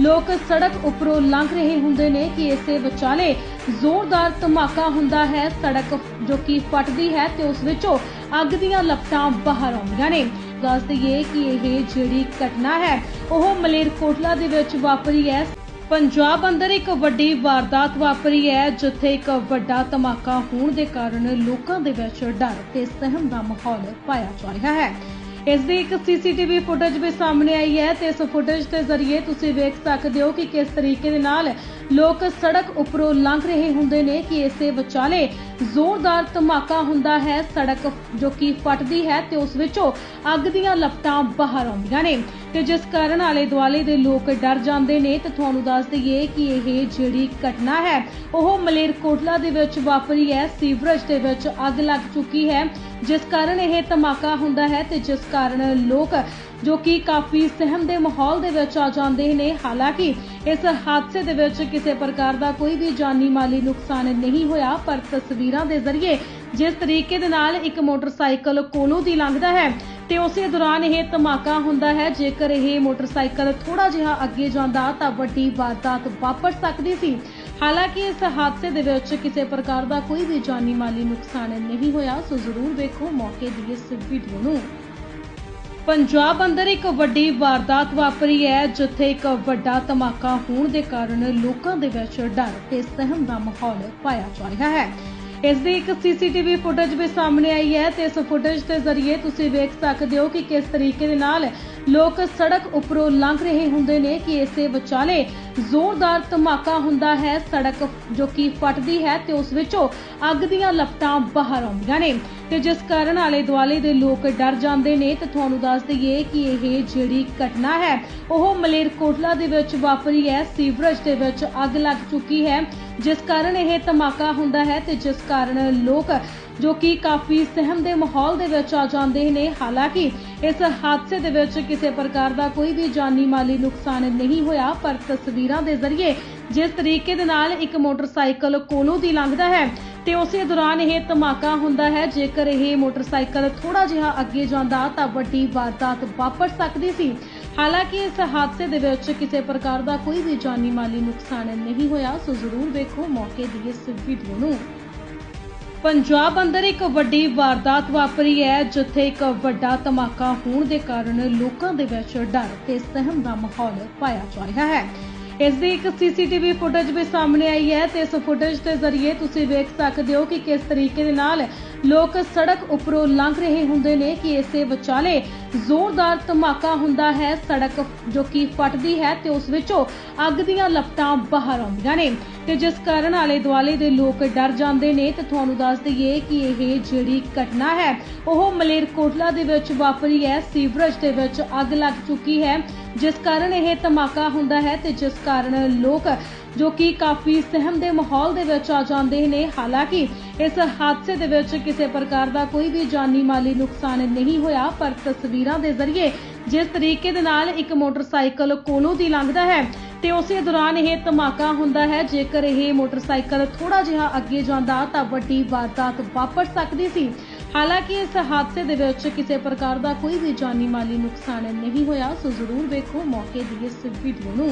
ਲੋਕ ਸੜਕ ਉੱਪਰੋਂ ਲੰਘ ਰਹੇ ਹੁੰਦੇ ਨੇ ਕਿ ਇਸੇ ਵਿਚਾਲੇ ਜ਼ੋਰਦਾਰ ਧਮਾਕਾ ਹੁੰਦਾ ਹੈ। ਸੜਕ ਜੋ ਕਿ ਫਟਦੀ ਹੈ ਤੇ ਉਸ ਵਿੱਚੋਂ ਅੱਗ ਦੀਆਂ ਲਪਟਾਂ ਬਾਹਰ ਆਉਂਦੀਆਂ ਨੇ। ਦੱਸ ਦਈਏ ਕਿ ਇਹ ਜਿਹੜੀ ਘਟਨਾ ਹੈ, ਉਹ ਮਲੇਰਕੋਟਲਾ ਦੇ ਵਿੱਚ ਵਾਪਰੀ ਹੈ। ਪੰਜਾਬ ਅੰਦਰ ਇੱਕ ਵੱਡੀ ਵਾਰਦਾਤ ਵਾਪਰੀ ਹੈ, ਜਿੱਥੇ ਇੱਕ ਵੱਡਾ ਧਮਾਕਾ ਹੋਣ ਦੇ ਕਾਰਨ ਲੋਕਾਂ ਦੇ ਵਿੱਚ ਡਰ ਤੇ ਸਹਿਮ ਦਾ ਮਾਹੌਲ ਪਾਇਆ ਜਾ ਰਿਹਾ ਹੈ। ਇਸ ਦੀ ਇੱਕ ਸੀਸੀਟੀਵੀ ਫੁਟੇਜ ਵੀ ਸਾਹਮਣੇ ਆਈ ਹੈ ਤੇ ਇਸ ਫੁਟੇਜ ਦੇ ਜ਼ਰੀਏ ਤੁਸੀਂ ਵੇਖ ਸਕਦੇ ਹੋ ਕਿ ਕਿਸ ਤਰੀਕੇ ਦੇ ਨਾਲ ਲੋਕ ਸੜਕ ਉੱਪਰੋਂ ਲੰਘ ਰਹੇ ਹੁੰਦੇ ਨੇ, ਕਿ ਇਸੇ ਵਿਚਾਲੇ ਜ਼ੋਰਦਾਰ ਧਮਾਕਾ ਹੁੰਦਾ ਹੈ, ਸੜਕ ਜੋ ਕਿ ਫਟਦੀ ਹੈ ਤੇ ਉਸ ਵਿੱਚੋਂ ਅੱਗ ਦੀਆਂ ਲਪਟਾਂ ਬਾਹਰ ਆਉਂਦੀਆਂ ਨੇ। ਤੇ ਜਿਸ ਕਾਰਨ ਆਲੇ ਦੁਆਲੇ ਦੇ ਲੋਕ ਡਰ ਜਾਂਦੇ ਨੇ, ਤੇ ਤੁਹਾਨੂੰ ਦੱਸ ਦਈਏ ਕਿ ਇਹ ਜਿਹੜੀ ਘਟਨਾ ਹੈ, ਉਹ ਮਲੇਰਕੋਟਲਾ ਦੇ ਵਿੱਚ ਵਾਪਰੀ ਹੈ, ਸੀਵਰੇਜ ਦੇ ਵਿੱਚ ਅੱਗ ਲੱਗ ਚੁੱਕੀ ਹੈ। ਜਿਸ ਕਾਰਨ ਇਹ ਧਮਾਕਾ ਹੁੰਦਾ ਹੈ ਤੇ ਜਿਸ ਕਾਰਨ ਲੋਕ, ਜੋ ਕਿ ਕਾਫੀ ਸਹਿਮ ਦੇ ਮਾਹੌਲ ਦੇ ਵਿੱਚ ਆ ਜਾਂਦੇ ਨੇ, ਹਾਲਾਂਕਿ ਇਸ ਹਾਦਸੇ ਦੇ ਵਿੱਚ ਕਿਸੇ ਪ੍ਰਕਾਰ ਦਾ ਕੋਈ ਵੀ ਜਾਨੀ ਮਾਲੀ ਨੁਕਸਾਨ ਨਹੀਂ ਹੋਇਆ, ਪਰ ਤਸਵੀਰਾਂ ਦੇ ਜ਼ਰੀਏ ਜਿਸ ਤਰੀਕੇ ਦੇ ਨਾਲ ਇੱਕ ਮੋਟਰਸਾਈਕਲ ਕੋਲੋਂ ਦੀ ਲੰਘਦਾ ਹੈ ਤੇ ਉਸੇ ਦੌਰਾਨ ਇਹ ਧਮਾਕਾ ਹੁੰਦਾ ਹੈ। ਜੇਕਰ ਇਹ ਮੋਟਰਸਾਈਕਲ ਥੋੜਾ ਜਿਹਾ ਅੱਗੇ ਜਾਂਦਾ ਤਾਂ ਵੱਡੀ ਵਾਰਦਾਤ ਵਾਪਰ ਸਕਦੀ ਸੀ। ਹਾਲਾਂਕਿ ਇਸ ਹਾਦਸੇ ਦੇ ਵਿੱਚ ਕਿਸੇ ਪ੍ਰਕਾਰ ਦਾ ਕੋਈ ਵੀ ਜਾਨੀ ਮਾਲੀ ਨੁਕਸਾਨ ਨਹੀਂ ਹੋਇਆ। ਸੋ ਜ਼ਰੂਰ ਵੇਖੋ ਮੌਕੇ ਦੀ ਇਸ ਵੀਡੀਓ ਨੂੰ। ਪੰਜਾਬ ਅੰਦਰ ਇੱਕ ਵੱਡੀ ਵਾਰਦਾਤ ਵਾਪਰੀ ਹੈ, ਜਿੱਥੇ ਇੱਕ ਵੱਡਾ ਧਮਾਕਾ ਹੋਣ ਦੇ ਕਾਰਨ ਲੋਕਾਂ ਦੇ ਵਿੱਚ ਡਰ ਤੇ ਸਹਿਮ ਦਾ ਮਾਹੌਲ ਪਾਇਆ ਜਾ ਰਿਹਾ ਹੈ। ਇਸ ਦੀ ਇੱਕ ਸੀਸੀਟੀਵੀ ਫੁਟੇਜ ਵੀ ਸਾਹਮਣੇ ਆਈ ਹੈ ਤੇ ਇਸ ਫੁਟੇਜ ਦੇ ਜ਼ਰੀਏ ਤੁਸੀਂ ਵੇਖ ਸਕਦੇ ਹੋ ਕਿ ਕਿਸ ਤਰੀਕੇ ਦੇ ਨਾਲ ਲੋਕ ਸੜਕ ਉੱਪਰੋਂ ਲੰਘ ਰਹੇ ਹੁੰਦੇ ਨੇ ਕਿ ਇਸੇ ਵਿਚਾਲੇ ਜ਼ੋਰਦਾਰ ਧਮਾਕਾ ਹੁੰਦਾ ਹੈ ਸੜਕ ਜੋ ਕਿ ਫਟਦੀ ਹੈ ਤੇ ਉਸ ਵਿੱਚੋਂ ਅੱਗ ਦੀਆਂ ਲਪਟਾਂ ਬਾਹਰ ਆਉਂਦੀਆਂ ਨੇ। ਤੇ ਜਿਸ ਕਾਰਨ ਆਲੇ ਦੁਆਲੇ ਦੇ ਲੋਕ ਡਰ ਜਾਂਦੇ ਨੇ, ਤੇ ਤੁਹਾਨੂੰ ਦੱਸ ਦਈਏ ਕਿ ਇਹ ਜਿਹੜੀ ਘਟਨਾ ਹੈ, ਉਹ ਮਲੇਰਕੋਟਲਾ ਦੇ ਵਿੱਚ ਵਾਪਰੀ ਹੈ, ਸੀਵਰੇਜ ਦੇ ਵਿੱਚ ਅੱਗ ਲੱਗ ਚੁੱਕੀ ਹੈ, ਜਿਸ ਕਾਰਨ ਇਹ ਧਮਾਕਾ ਹੁੰਦਾ ਹੈ ਤੇ ਜਿਸ ਕਾਰਨ ਲੋਕ ਜੋ ਕਿ ਕਾਫੀ ਸਹਿਮ ਦੇ ਮਾਹੌਲ ਦੇ ਵਿੱਚ ਆ ਜਾਂਦੇ ਨੇ। ਹਾਲਾਂਕਿ ਇਸ ਹਾਦਸੇ ਦੇ ਵਿੱਚ ਕਿਸੇ ਪ੍ਰਕਾਰ ਦਾ ਕੋਈ ਵੀ ਜਾਨੀ ਮਾਲੀ ਨੁਕਸਾਨ ਨਹੀਂ ਹੋਇਆ, ਪਰ ਤਸਵੀਰਾਂ ਦੇ ਜ਼ਰੀਏ ਜਿਸ ਤਰੀਕੇ ਦੇ ਨਾਲ ਇੱਕ ਮੋਟਰਸਾਈਕਲ ਕੋਲੋਂ ਦੀ ਲੰਘਦਾ ਹੈ ਤੇ ਉਸੇ ਦੌਰਾਨ ਇਹ ਧਮਾਕਾ ਹੁੰਦਾ ਹੈ। ਜੇਕਰ ਇਹ ਮੋਟਰਸਾਈਕਲ ਥੋੜਾ ਜਿਹਾ ਅੱਗੇ ਜਾਂਦਾ ਤਾਂ ਵੱਡੀ ਵਾਰਦਾਤ ਵਾਪਰ ਸਕਦੀ ਸੀ। ਹਾਲਾਂਕਿ ਇਸ ਹਾਦਸੇ ਦੇ ਵਿੱਚ ਕਿਸੇ ਪ੍ਰਕਾਰ ਦਾ ਕੋਈ ਵੀ ਜਾਨੀ ਮਾਲੀ ਨੁਕਸਾਨ ਨਹੀਂ ਹੋਇਆ। ਸੋ ਜ਼ਰੂਰ ਵੇਖੋ ਮੌਕੇ ਦੀ ਇਸ ਵੀਡੀਓ ਨੂੰ। ਪੰਜਾਬ ਅੰਦਰ ਇੱਕ ਵੱਡੀ ਵਾਰਦਾਤ ਵਾਪਰੀ ਹੈ, ਜਿੱਥੇ ਇੱਕ ਵੱਡਾ ਧਮਾਕਾ ਹੋਣ ਦੇ ਕਾਰਨ ਲੋਕਾਂ ਦੇ ਵਿੱਚ ਡਰ ਤੇ ਸਹਿਮ ਦਾ ਮਾਹੌਲ ਪਾਇਆ ਜਾ ਰਿਹਾ ਹੈ। ਇਸ ਦੀ ਇੱਕ ਸੀਸੀਟੀਵੀ ਫੁਟੇਜ ਵੀ ਸਾਹਮਣੇ ਆਈ ਹੈ ਤੇ ਇਸ ਫੁਟੇਜ ਦੇ ਜ਼ਰੀਏ ਤੁਸੀਂ ਵੇਖ ਸਕਦੇ ਹੋ ਕਿ ਕਿਸ ਤਰੀਕੇ ਦੇ ਨਾਲ ਲੋਕ ਸੜਕ ਉੱਪਰੋਂ ਲੰਘ ਰਹੇ ਹੁੰਦੇ ਨੇ ਕਿ ਇਸੇ ਵਿਚਾਲੇ ਜ਼ੋਰਦਾਰ ਧਮਾਕਾ ਹੁੰਦਾ ਹੈ। ਸੜਕ ਜੋ ਕਿ ਫਟਦੀ ਹੈ ਤੇ ਉਸ ਵਿੱਚੋਂ ਅੱਗ ਦੀਆਂ ਲਪਟਾਂ ਬਾਹਰ ਆਉਂਦੀਆਂ ਨੇ। ਤੇ ਜਿਸ ਕਾਰਨ ਆਲੇ ਦੁਆਲੇ ਦੇ ਲੋਕ ਡਰ ਜਾਂਦੇ ਨੇ, ਤੇ ਤੁਹਾਨੂੰ ਦੱਸ ਦਈਏ ਕਿ ਇਹ ਜਿਹੜੀ ਘਟਨਾ ਹੈ, ਉਹ ਮਲੇਰਕੋਟਲਾ ਦੇ ਵਿੱਚ ਵਾਪਰੀ ਹੈ, ਸੀਵਰੇਜ ਦੇ ਵਿੱਚ ਅੱਗ ਲੱਗ ਚੁੱਕੀ ਹੈ। ਜਿਸ ਕਾਰਨ ਇਹ ਧਮਾਕਾ ਹੁੰਦਾ ਹੈ ਤੇ ਜਿਸ ਕਾਰਨ ਲੋਕ ਜੋ ਕਿ ਕਾਫੀ ਸਹਿਮ ਦੇ ਮਾਹੌਲ ਦੇ ਵਿੱਚ ਆ ਜਾਂਦੇ ਨੇ, ਹਾਲਾਂਕਿ ਇਸ ਹਾਦਸੇ ਦੇ ਵਿੱਚ ਕਿਸੇ ਪ੍ਰਕਾਰ ਦਾ ਕੋਈ ਵੀ ਜਾਨੀ ਮਾਲੀ ਨੁਕਸਾਨ ਨਹੀਂ ਹੋਇਆ, ਪਰ ਤਸਵੀਰਾਂ ਦੇ ਜ਼ਰੀਏ ਜਿਸ ਤਰੀਕੇ ਦੇ ਨਾਲ ਇੱਕ ਮੋਟਰਸਾਈਕਲ ਕੋਲੋਂ ਦੀ ਲੰਘਦਾ ਹੈ ਤੇ ਉਸੇ ਦੌਰਾਨ ਇਹ ਧਮਾਕਾ ਹੁੰਦਾ ਹੈ। ਜੇਕਰ ਇਹ ਮੋਟਰਸਾਈਕਲ ਥੋੜਾ ਜਿਹਾ ਅੱਗੇ ਜਾਂਦਾ ਤਾਂ ਵੱਡੀ ਵਾਰਦਾਤ ਵਾਪਰ ਸਕਦੀ ਸੀ। ਹਾਲਾਂਕਿ ਇਸ ਹਾਦਸੇ ਦੇ ਵਿੱਚ ਕਿਸੇ ਪ੍ਰਕਾਰ ਦਾ ਕੋਈ ਵੀ ਜਾਨੀ ਮਾਲੀ ਨੁਕਸਾਨ ਨਹੀਂ ਹੋਇਆ। ਸੋ ਜ਼ਰੂਰ ਵੇਖੋ ਮੌਕੇ ਦੀ ਇਸ ਵੀਡੀਓ ਨੂੰ।